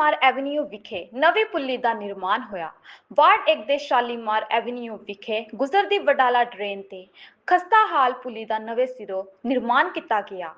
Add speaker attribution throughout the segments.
Speaker 1: Avenue ਵਿਖੇ ਨਵੀਂ ਪੁਲੀ ਦਾ ਨਿਰਮਾਣ ਹੋਇਆ। ਵਾਰਡ 1 ਦੇ ਸ਼ਾਲੀਮਾਰ ਐਵਨਿਊ ਵਿਖੇ ਗੁਜ਼ਰਦੀ ਵਡਾਲਾ ਡਰੇਨ ਤੇ ਖਸਤਾ ਹਾਲ ਪੁਲੀ ਦਾ ਨਵੇਂ ਸਿਰੋਂ ਨਿਰਮਾਣ ਕੀਤਾ ਗਿਆ।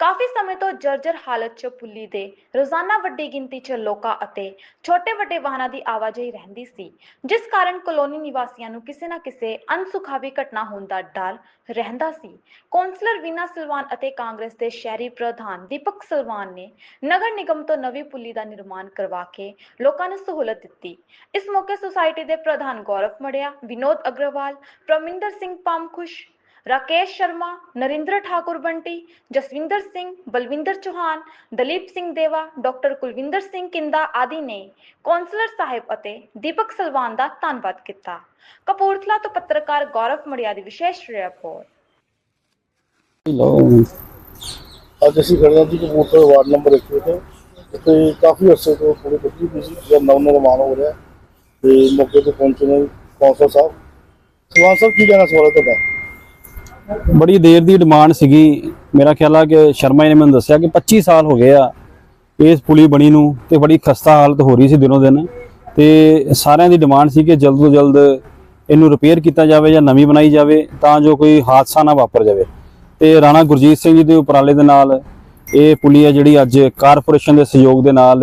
Speaker 1: ਕਾਫੀ ਸਮੇਂ ਤੋਂ ਜਰਜਰ ਹਾਲਤ 'ਚ ਪੁਲੀ ਦੇ ਰੋਜ਼ਾਨਾ ਵੱਡੀ ਗਿਣਤੀ 'ਚ ਲੋਕਾਂ ਅਤੇ ਛੋਟੇ ਵੱਡੇ ਵਾਹਨਾਂ ਦੀ ਆਵਾਜਾਈ ਰਹਿੰਦੀ ਸੀ, ਜਿਸ ਕਾਰਨ ਕਲੋਨੀ ਨਿਵਾਸੀਆਂ ਨੂੰ ਕਿਸੇ ਨਾ ਕਿਸੇ ਅਨਸੁਖਾਵੀ ਘਟਨਾ ਹੋਣ ਦਾ ਡਰ ਰਹਿੰਦਾ ਸੀ। ਕੌਂਸਲਰ ਵੀਨਾ ਸਿਲਵਾਨ ਅਤੇ ਕਾਂਗਰਸ ਦੇ ਸ਼ਹਿਰੀ ਪ੍ਰਧਾਨ ਦੀਪਕ ਸਲਵਾਨ ਨੇ ਨਗਰ ਨਿਗਮ ਤੋਂ ਨਵੀਂ ਪੁਲੀ ਦਾ ਨਿਰਮਾਣ ਕਰਵਾ ਕੇ ਲੋਕਾਂ ਨੂੰ ਸਹੂਲਤ ਦਿੱਤੀ। ਇਸ ਮੌਕੇ ਸੁਸਾਇਟੀ ਦੇ ਪ੍ਰਧਾਨ ਗੌਰਵ ਮੜਿਆ, ਵਿਨੋਦ ਅਗਰਵਾਲ, ਪ੍ਰਮਿੰਦਰ ਸਿੰਘ ਪਾਮਖੁਸ਼ ਰਾਕੇਸ਼ ਸ਼ਰਮਾ ਨਰਿੰਦਰ ਠਾਕੁਰ ਬੰਟੀ ਜਸਵਿੰਦਰ ਸਿੰਘ ਬਲਵਿੰਦਰ ਚੌਹਾਨ ਦਲੀਪ ਸਿੰਘ ਦੇਵਾ ਡਾਕਟਰ ਕੁਲਵਿੰਦਰ ਸਿੰਘ ਕਿੰਦਾ ਆਦਿ ਨੇ ਕੌਂਸਲਰ ਸਾਹਿਬ ਅਤੇ ਦੀਪਕ ਸਲਵਾਨ ਦਾ ਧੰਨਵਾਦ ਕੀਤਾ ਕਪੂਰਥਲਾ ਤੋਂ ਪੱਤਰਕਾਰ ਗੌਰਵ ਮੜਿਆ ਦੀ ਵਿਸ਼ੇਸ਼ ਰਿਪੋਰਟ
Speaker 2: ਲਓ
Speaker 3: ਅੱਜ ਅਸੀਂ ਖੜੇ ਜੀ ਕਪੂਰਥਲੇ ਵਾਰਡ ਨੰਬਰ 1 ਤੇ ਇੱਥੇ ਕਾਫੀ ਅਰਸੇ ਤੋਂ ਥੋੜੀ ਬੱਜੀ ਵੀ ਸੀ ਜਦ ਨਿਰਮਾਣ ਹੋ ਰਿਹਾ ਤੇ ਮੌਕੇ ਤੇ ਪਹੁੰਚੇ ਨੇ ਕੌਂਸਲ ਸਾਹਿਬ। ਸਵਾਲ ਸਾਹਿਬ, ਕੀ ਕਹਿਣਾ ਸਵਾਲ ਤੁਹਾਡਾ?
Speaker 2: ਬੜੀ ਦੇਰ ਦੀ ਡਿਮਾਂਡ ਸੀਗੀ। ਮੇਰਾ ਖਿਆਲ ਆ ਕਿ ਸ਼ਰਮਾ ਜੀ ਨੇ ਮੈਨੂੰ ਦੱਸਿਆ ਕਿ 25 ਸਾਲ ਹੋ ਗਏ ਆ ਇਸ ਪੁਲੀ ਬਣੀ ਨੂੰ ਤੇ ਬੜੀ ਖਸਤਾ ਹਾਲਤ ਹੋ ਰਹੀ ਸੀ ਦਿਨੋਂ ਦਿਨ। ਤੇ ਸਾਰਿਆਂ ਦੀ ਡਿਮਾਂਡ ਸੀ ਕਿ ਜਲਦ ਤੋਂ ਜਲਦ ਇਹਨੂੰ ਰਿਪੇਅਰ ਕੀਤਾ ਜਾਵੇ ਜਾਂ ਨਵੀਂ ਬਣਾਈ ਜਾਵੇ ਤਾਂ ਜੋ ਕੋਈ ਹਾਦਸਾ ਨਾ ਵਾਪਰ ਜਾਵੇ। ਤੇ ਰਾਣਾ ਗੁਰਜੀਤ ਸਿੰਘ ਜੀ ਦੇ ਉਪਰਾਲੇ ਦੇ ਨਾਲ ਇਹ ਪੁਲੀ ਹੈ ਜਿਹੜੀ ਅੱਜ ਕਾਰਪੋਰੇਸ਼ਨ ਦੇ ਸਹਿਯੋਗ ਦੇ ਨਾਲ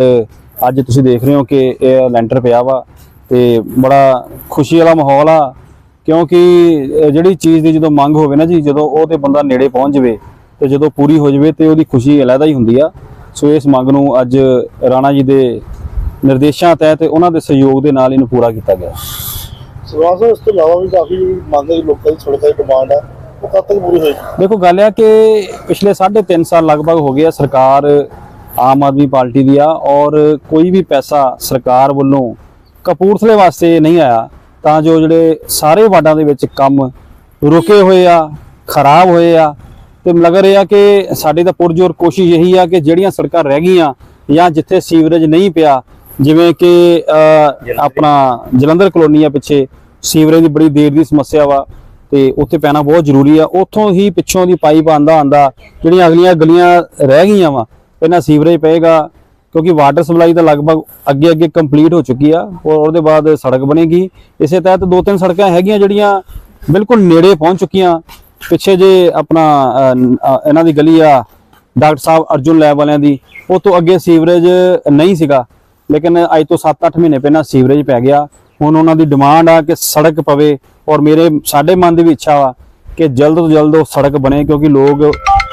Speaker 2: ਅੱਜ ਤੁਸੀਂ ਦੇਖ ਰਹੇ ਹੋ ਕਿ ਇਹ ਲੈਂਟਰ ਪਿਆ ਵਾ ਤੇ ਬੜਾ ਖੁਸ਼ੀ ਵਾਲਾ ਮਾਹੌਲ ਆ। ਕਿਉਂਕਿ ਜਿਹੜੀ ਚੀਜ਼ ਦੀ ਜਦੋਂ ਮੰਗ ਹੋਵੇ ਨਾ ਜੀ ਜਦੋਂ ਉਹ ਤੇ ਬੰਦਾ ਨੇੜੇ ਪਹੁੰਚ ਜਾਵੇ ਤੇ ਜਦੋਂ ਪੂਰੀ ਹੋ ਜਾਵੇ ਤੇ ਉਹਦੀ ਖੁਸ਼ੀ ਅਲੱਗਾ ਹੀ ਹੁੰਦੀ ਆ। ਸੋ ਇਸ ਮੰਗ ਨੂੰ ਅੱਜ ਰਾਣਾ ਜੀ ਦੇ ਨਿਰਦੇਸ਼ਾਂ ਤਹਿਤ ਉਹਨਾਂ ਦੇ ਸਹਿਯੋਗ ਦੇ ਨਾਲ ਇਹਨੂੰ ਪੂਰਾ ਕੀਤਾ ਗਿਆ।
Speaker 3: ਸਵਾਲ ਸਾਹਿਬ ਇਸ ਤੋਂ ਇਲਾਵਾ ਵੀ ਕਾਫੀ ਮੰਗ ਹੈ ਜੀ, ਲੋਕਾਂ ਦੀ ਸੜਕਾਂ ਦੀ ਡਿਮਾਂਡ ਹੈ ਉਹ ਕਦ ਤੱਕ ਪੂਰੀ ਹੋਏਗੀ?
Speaker 2: ਦੇਖੋ ਗੱਲ ਇਹ ਆ ਕਿ ਪਿਛਲੇ 3.5 ਸਾਲ ਲਗਭਗ ਹੋ ਗਏ ਆ ਸਰਕਾਰ ਆਮ ਆਦਮੀ ਪਾਰਟੀ ਦੀ ਆ ਔਰ ਕੋਈ ਵੀ ਪੈਸਾ ਸਰਕਾਰ ਵੱਲੋਂ ਕਪੂਰਥਲੇ ਵਾਸਤੇ ਨਹੀਂ ਆਇਆ। ਤਾਂ ਜੋ ਜਿਹੜੇ ਸਾਰੇ ਵਾਰਡਾਂ ਦੇ ਵਿੱਚ ਕੰਮ ਰੁਕੇ ਹੋਏ ਆ ਖਰਾਬ ਹੋਏ ਆ ਤੇ ਮਗਰ ਇਹ ਆ ਕਿ ਸਾਡੀ ਤਾਂ ਪੁਰਜੋਰ ਕੋਸ਼ਿਸ਼ ਇਹੀ ਆ ਕਿ ਜਿਹੜੀਆਂ ਸੜਕਾਂ ਰਹਿ ਗਈਆਂ ਜਾਂ ਜਿੱਥੇ ਸੀਵਰੇਜ ਨਹੀਂ ਪਿਆ ਜਿਵੇਂ ਕਿ ਆਪਣਾ ਜਲੰਧਰ ਕਲੋਨੀ ਆ ਪਿੱਛੇ ਸੀਵਰੇਜ ਦੀ ਬੜੀ ਦੇਰ ਦੀ ਸਮੱਸਿਆ ਵਾ ਤੇ ਉੱਥੇ ਪੈਣਾ ਬਹੁਤ ਜ਼ਰੂਰੀ ਆ। ਉੱਥੋਂ ਹੀ ਪਿੱਛੋਂ ਦੀ ਪਾਈਪ ਆਂਦਾ ਆਂਦਾ ਜਿਹੜੀਆਂ ਅਗਲੀਆਂ ਗਲੀਆਂ ਰਹਿ ਗਈਆਂ ਵਾ ਪਹਿਲਾਂ ਸੀਵਰੇਜ ਪਏਗਾ ਕਿਉਂਕਿ ਵਾਟਰ ਸਪਲਾਈ ਤਾਂ ਲਗਭਗ ਅੱਗੇ ਅੱਗੇ ਕੰਪਲੀਟ ਹੋ ਚੁੱਕੀ ਆ, ਔਰ ਉਹਦੇ ਬਾਅਦ ਸੜਕ ਬਣੇਗੀ। ਇਸੇ ਤਹਿਤ ਦੋ ਤਿੰਨ ਸੜਕਾਂ ਹੈਗੀਆਂ ਜਿਹੜੀਆਂ ਬਿਲਕੁਲ ਨੇੜੇ ਪਹੁੰਚ ਚੁੱਕੀਆਂ। ਪਿੱਛੇ ਜੇ ਆਪਣਾ ਇਹਨਾਂ ਦੀ ਗਲੀ ਆ, ਡਾਕਟਰ ਸਾਹਿਬ ਅਰਜੁਨ ਲੈਬ ਵਾਲਿਆਂ ਦੀ, ਉਹ ਤੋਂ ਅੱਗੇ ਸੀਵਰੇਜ ਨਹੀਂ ਸੀਗਾ। ਲੇਕਿਨ ਅੱਜ ਤੋਂ 7-8 ਮਹੀਨੇ ਪਹਿਲਾਂ ਸੀਵਰੇਜ ਪੈ ਗਿਆ। ਹੁਣ ਉਹਨਾਂ ਦੀ ਡਿਮਾਂਡ ਆ ਕਿ ਸੜਕ ਪਵੇ, ਔਰ ਮੇਰੇ, ਸਾਡੇ ਮਨ ਦੀ ਵੀ ਇੱਛਾ ਵਾ ਕਿ ਜਲਦ ਤੋਂ ਜਲਦ ਉਹ ਸੜਕ ਬਣੇ, ਕਿਉਂਕਿ ਲੋਕ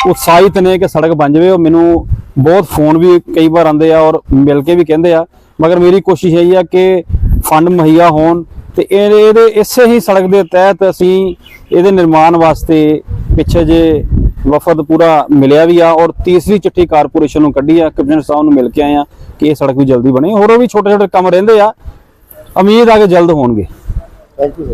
Speaker 2: ਉਤਸ਼ਾਹਿਤ ਨੇ ਕਿ ਸੜਕ ਬਣ ਜਾਵੇ। ਉਹ ਮੈਨੂੰ ਬਹੁਤ ਫੋਨ ਵੀ ਕਈ ਵਾਰ ਆਉਂਦੇ ਆ ਔਰ ਮਿਲ ਕੇ ਵੀ ਕਹਿੰਦੇ ਆ, ਮਗਰ ਮੇਰੀ ਕੋਸ਼ਿਸ਼ ਇਹੀ ਆ ਕਿ ਫੰਡ ਮੁਹੱਈਆ ਹੋਣ ਤੇ ਇਹ ਇਹਦੇ ਇਸੇ ਹੀ ਸੜਕ ਦੇ ਤਹਿਤ ਅਸੀਂ ਇਹਦੇ ਨਿਰਮਾਣ ਵਾਸਤੇ ਪਿੱਛੇ ਜੇ ਵਫਦ ਪੂਰਾ ਮਿਲਿਆ ਵੀ ਆ ਔਰ ਤੀਸਰੀ ਚਿੱਠੀ ਕਾਰਪੋਰੇਸ਼ਨ ਨੂੰ ਕੱਢੀ ਆ ਕਮਿਸ਼ਨਰ ਸਾਹਿਬ ਨੂੰ ਮਿਲ ਕੇ ਆਏ ਆ ਕਿ ਇਹ ਸੜਕ ਵੀ ਜਲਦੀ ਬਣੇ। ਹੋਰ ਵੀ ਛੋਟੇ ਛੋਟੇ ਕੰਮ ਰਹਿੰਦੇ ਆ। ਉਮੀਦ ਆ ਕਿ ਜਲਦ ਹੋਣਗੇ।
Speaker 3: Thank you